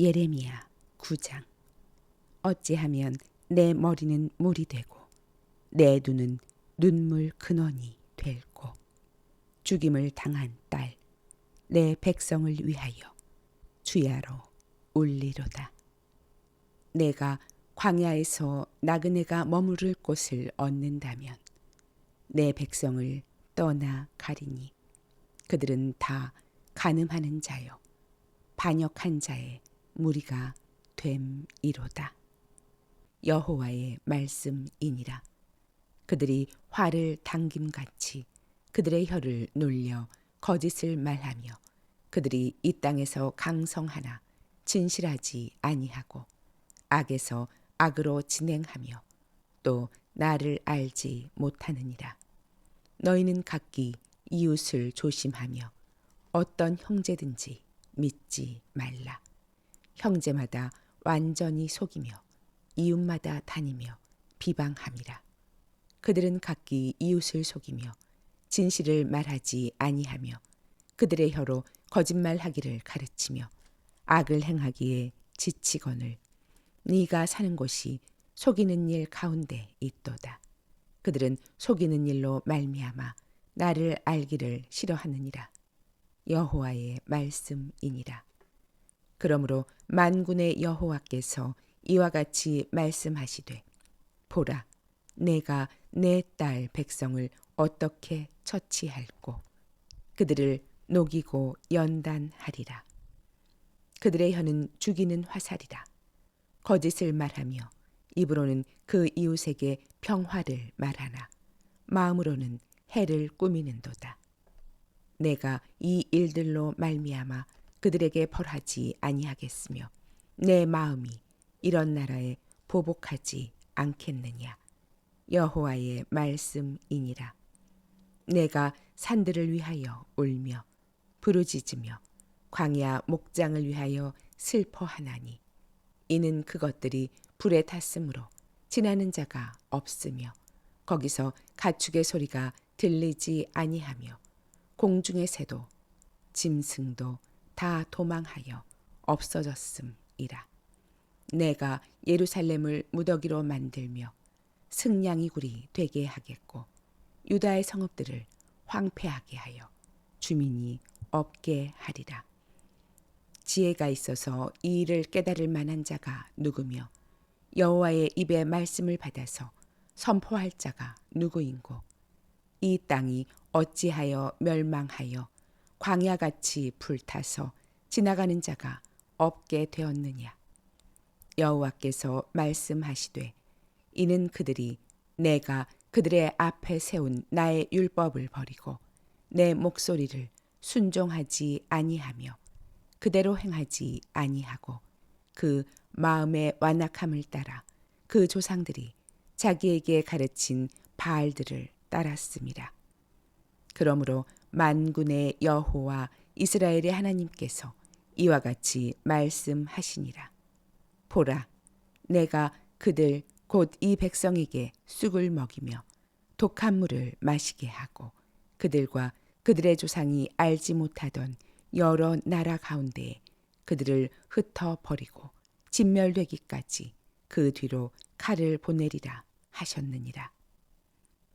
예레미야 9장. 어찌하면 내 머리는 물이 되고 내 눈은 눈물 근원이 될고 죽임을 당한 딸 내 백성을 위하여 주야로 울리로다. 내가 광야에서 나그네가 머무를 곳을 얻는다면 내 백성을 떠나 가리니 그들은 다 가늠하는 자요 반역한 자의 무리가 됨이로다. 여호와의 말씀이니라. 그들이 화를 당김같이 그들의 혀를 놀려 거짓을 말하며 그들이 이 땅에서 강성하나 진실하지 아니하고 악에서 악으로 진행하며 또 나를 알지 못하느니라. 너희는 각기 이웃을 조심하며 어떤 형제든지 믿지 말라. 형제마다 완전히 속이며 이웃마다 다니며 비방함이라. 그들은 각기 이웃을 속이며 진실을 말하지 아니하며 그들의 혀로 거짓말하기를 가르치며 악을 행하기에 지치거늘 네가 사는 곳이 속이는 일 가운데 있도다. 그들은 속이는 일로 말미암아 나를 알기를 싫어하느니라. 여호와의 말씀이니라. 그러므로 만군의 여호와께서 이와 같이 말씀하시되 보라 내가 내 딸 백성을 어떻게 처치할꼬? 그들을 녹이고 연단하리라. 그들의 혀는 죽이는 화살이라. 거짓을 말하며 입으로는 그 이웃에게 평화를 말하나. 마음으로는 해를 꾸미는도다. 내가 이 일들로 말미암아 그들에게 벌하지 아니하겠으며 내 마음이 이런 나라에 보복하지 않겠느냐? 여호와의 말씀이니라. 내가 산들을 위하여 울며 부르짖으며 광야 목장을 위하여 슬퍼하나니 이는 그것들이 불에 탔으므로 지나는 자가 없으며 거기서 가축의 소리가 들리지 아니하며 공중의 새도 짐승도 다 도망하여 없어졌음이라. 내가 예루살렘을 무더기로 만들며 승냥이 굴이 되게 하겠고 유다의 성읍들을 황폐하게 하여 주민이 없게 하리라. 지혜가 있어서 이 일을 깨달을 만한 자가 누구며 여호와의 입의 말씀을 받아서 선포할 자가 누구인고 이 땅이 어찌하여 멸망하여 광야같이 불타서 지나가는 자가 없게 되었느냐 여호와께서 말씀하시되 이는 그들이 내가 그들의 앞에 세운 나의 율법을 버리고 내 목소리를 순종하지 아니하며 그대로 행하지 아니하고 그 마음의 완악함을 따라 그 조상들이 자기에게 가르친 바알들을 따랐습니다. 그러므로 만군의 여호와 이스라엘의 하나님께서 이와 같이 말씀하시니라. 보라, 내가 그들 곧 이 백성에게 쑥을 먹이며 독한 물을 마시게 하고 그들과 그들의 조상이 알지 못하던 여러 나라 가운데에 그들을 흩어 버리고 진멸되기까지 그 뒤로 칼을 보내리라 하셨느니라.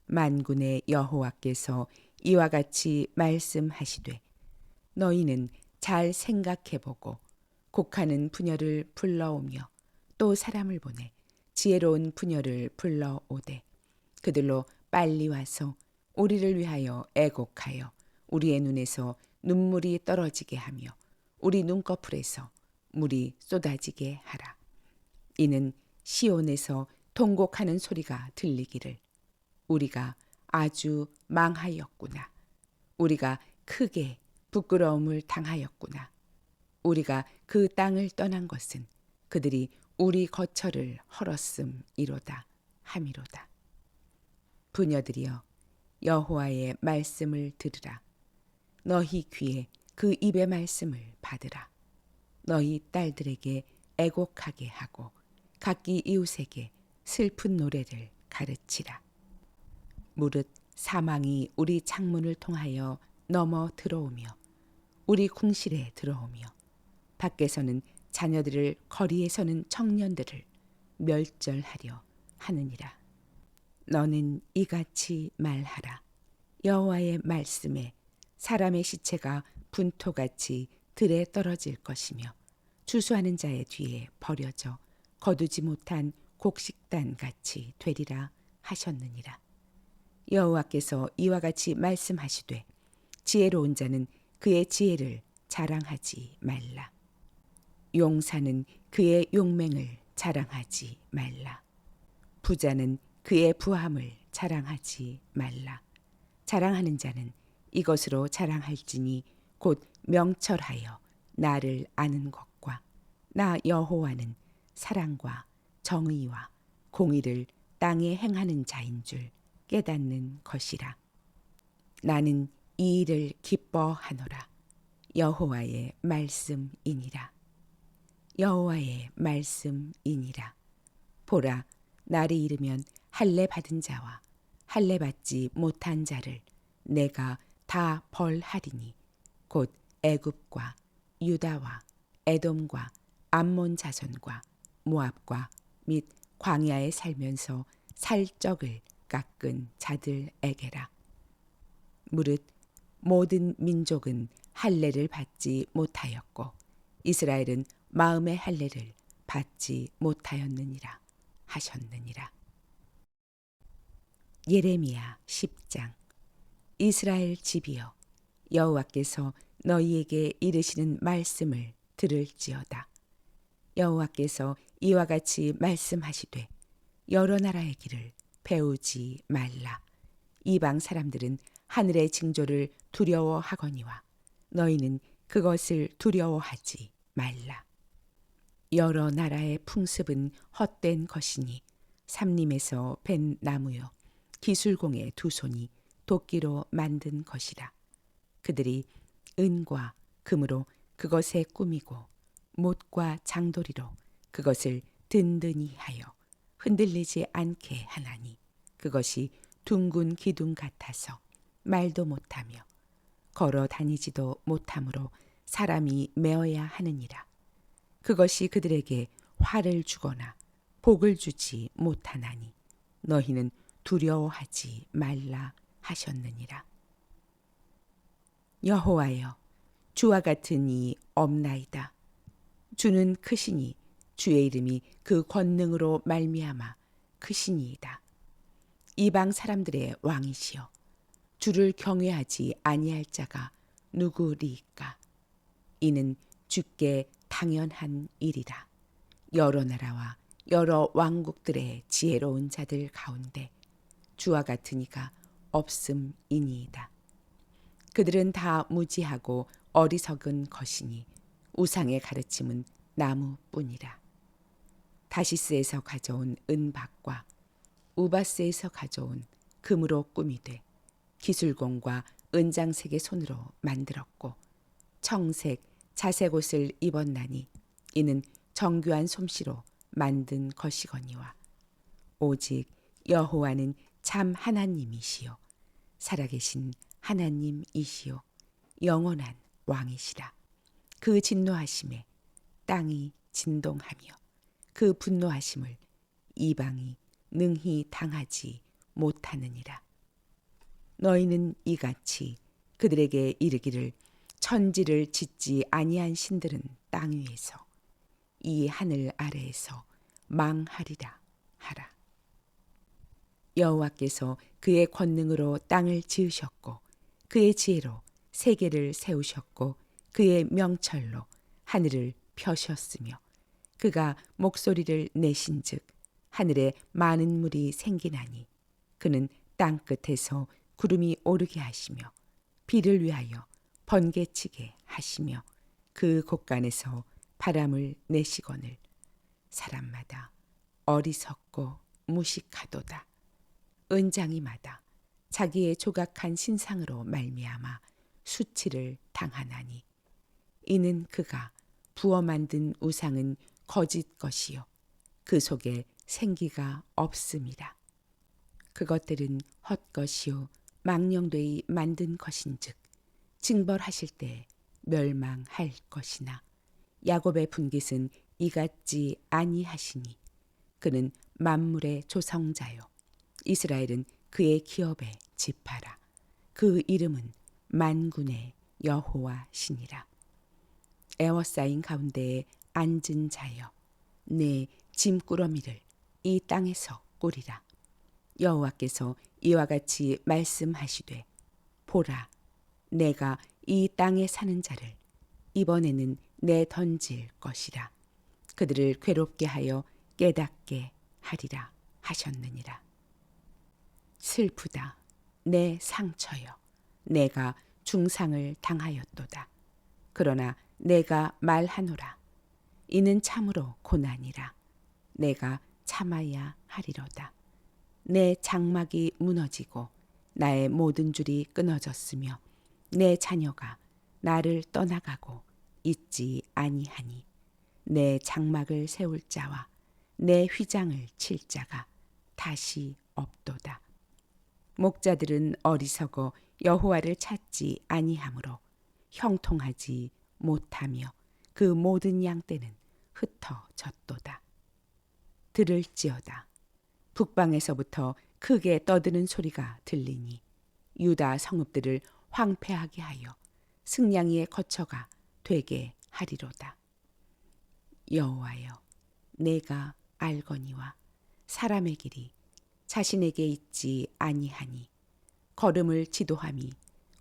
만군의 여호와께서 이와 같이 말씀하시되 너희는 잘 생각해 보고 곡하는 부녀를 불러오며 또 사람을 보내 지혜로운 부녀를 불러오되 그들로 빨리 와서 우리를 위하여 애곡하여 우리의 눈에서 눈물이 떨어지게 하며 우리 눈꺼풀에서 물이 쏟아지게 하라. 이는 시온에서 통곡하는 소리가 들리기를 우리가 아주 망하였구나. 우리가 크게 부끄러움을 당하였구나. 우리가 그 땅을 떠난 것은 그들이 우리 거처를 헐었음이로다 함이로다. 부녀들이여 여호와의 말씀을 들으라. 너희 귀에 그 입의 말씀을 받으라. 너희 딸들에게 애곡하게 하고 각기 이웃에게 슬픈 노래를 가르치라. 무릇 사망이 우리 창문을 통하여 넘어 들어오며 우리 궁실에 들어오며 밖에서는 자녀들을 거리에 서는 청년들을 멸절하려 하느니라. 너는 이같이 말하라. 여호와의 말씀에 사람의 시체가 분토같이 들에 떨어질 것이며 추수하는 자의 뒤에 버려져 거두지 못한 곡식단 같이 되리라 하셨느니라. 여호와께서 이와 같이 말씀하시되 지혜로운 자는 그의 지혜를 자랑하지 말라. 용사는 그의 용맹을 자랑하지 말라. 부자는 그의 부함을 자랑하지 말라. 자랑하는 자는 이것으로 자랑할지니 곧 명철하여 나를 아는 것과 나 여호와는 사랑과 정의와 공의를 땅에 행하는 자인 줄 깨닫는 것이라. 나는 이 일을 기뻐하노라. 여호와의 말씀이니라. 여호와의 말씀이니라. 보라, 날이 이르면 할례 받은 자와 할례 받지 못한 자를 내가 다 벌하리니 곧 애굽과 유다와 에돔과 암몬 자손과 모압과 및 광야에 살면서 살적을 깎은 자들에게라. 무릇 모든 민족은 할례를 받지 못하였고 이스라엘은 마음의 할례를 받지 못하였느니라 하셨느니라. 예레미야 10장 이스라엘 집이여 여호와께서 너희에게 이르시는 말씀을 들을지어다. 여호와께서 이와 같이 말씀하시되 여러 나라의 길을 배우지 말라. 이방 사람들은 하늘의 징조를 두려워하거니와 너희는 그것을 두려워하지 말라. 여러 나라의 풍습은 헛된 것이니 삼림에서 벤 나무요 기술공의 두 손이 도끼로 만든 것이라. 그들이 은과 금으로 그것에 꾸미고 못과 장도리로 그것을 든든히 하여 흔들리지 않게 하나니 그것이 둥근 기둥 같아서 말도 못하며 걸어 다니지도 못하므로 사람이 메어야 하느니라. 그것이 그들에게 화를 주거나 복을 주지 못하나니 너희는 두려워하지 말라 하셨느니라. 여호와여 주와 같은 이 없나이다. 주는 크시니 주의 이름이 그 권능으로 말미암아 크시니이다. 이방 사람들의 왕이시여 주를 경외하지 아니할 자가 누구리이까? 이는 주께 당연한 일이라. 여러 나라와 여러 왕국들의 지혜로운 자들 가운데 주와 같은 이가 없음이니이다. 그들은 다 무지하고 어리석은 것이니 우상의 가르침은 나무뿐이라 다시스에서 가져온 은박과 우바스에서 가져온 금으로 꾸미 되 기술공과 은장색의 손으로 만들었고 청색, 자색 옷을 입었나니 이는 정교한 솜씨로 만든 것이거니와 오직 여호와는 참 하나님이시요 살아계신 하나님이시요 영원한 왕이시라. 그 진노하심에 땅이 진동하며 그 분노하심을 이방이 능히 당하지 못하느니라. 너희는 이같이 그들에게 이르기를 천지를 짓지 아니한 신들은 땅 위에서 이 하늘 아래에서 망하리라 하라. 여호와께서 그의 권능으로 땅을 지으셨고 그의 지혜로 세계를 세우셨고 그의 명철로 하늘을 펴셨으며 그가 목소리를 내신즉 하늘에 많은 물이 생기나니 그는 땅 끝에서 구름이 오르게 하시며 비를 위하여 번개치게 하시며 그 곳간에서 바람을 내시거늘 사람마다 어리석고 무식하도다. 은장이마다 자기의 조각한 신상으로 말미암아 수치를 당하나니 이는 그가 부어 만든 우상은 거짓 것이요. 그 속에 생기가 없습니다. 그것들은 헛것이요. 망령되이 만든 것인즉 징벌하실 때 멸망할 것이나 야곱의 분깃은 이같지 아니하시니 그는 만물의 조성자요. 이스라엘은 그의 기업에 지파라. 그 이름은 만군의 여호와 신이라. 에워싸인 가운데에 앉은 자여 내 짐꾸러미를 이 땅에서 꾸리라. 여호와께서 이와 같이 말씀하시되 보라 내가 이 땅에 사는 자를 이번에는 내 던질 것이라. 그들을 괴롭게 하여 깨닫게 하리라 하셨느니라. 슬프다 내 상처여 내가 중상을 당하였도다. 그러나 내가 말하노라 이는 참으로 고난이라 내가 참아야 하리로다 내 장막이 무너지고 나의 모든 줄이 끊어졌으며 내 자녀가 나를 떠나가고 있지 아니하니 내 장막을 세울 자와 내 휘장을 칠 자가 다시 없도다. 목자들은 어리석어 여호와를 찾지 아니하므로 형통하지 못하며 그 모든 양떼는 흩어졌도다. 들을지어다. 북방에서부터 크게 떠드는 소리가 들리니 유다 성읍들을 황폐하게 하여 승냥이의 거처가 되게 하리로다. 여호와여, 내가 알거니와 사람의 길이 자신에게 있지 아니하니 걸음을 지도함이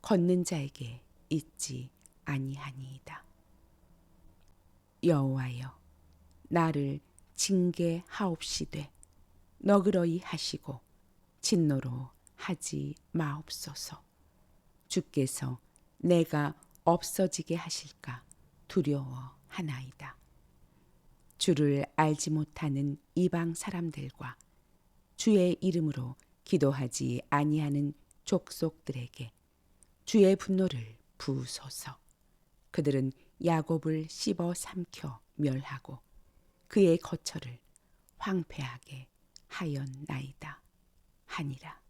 걷는 자에게 있지 아니하니이다. 여호와여, 나를 징계하옵시되 너그러이 하시고 진노로 하지 마옵소서. 주께서 내가 없어지게 하실까 두려워하나이다. 주를 알지 못하는 이방 사람들과 주의 이름으로 기도하지 아니하는 족속들에게 주의 분노를 부소서. 그들은 야곱을 씹어 삼켜 멸하고 그의 거처를 황폐하게 하였나이다 하니라.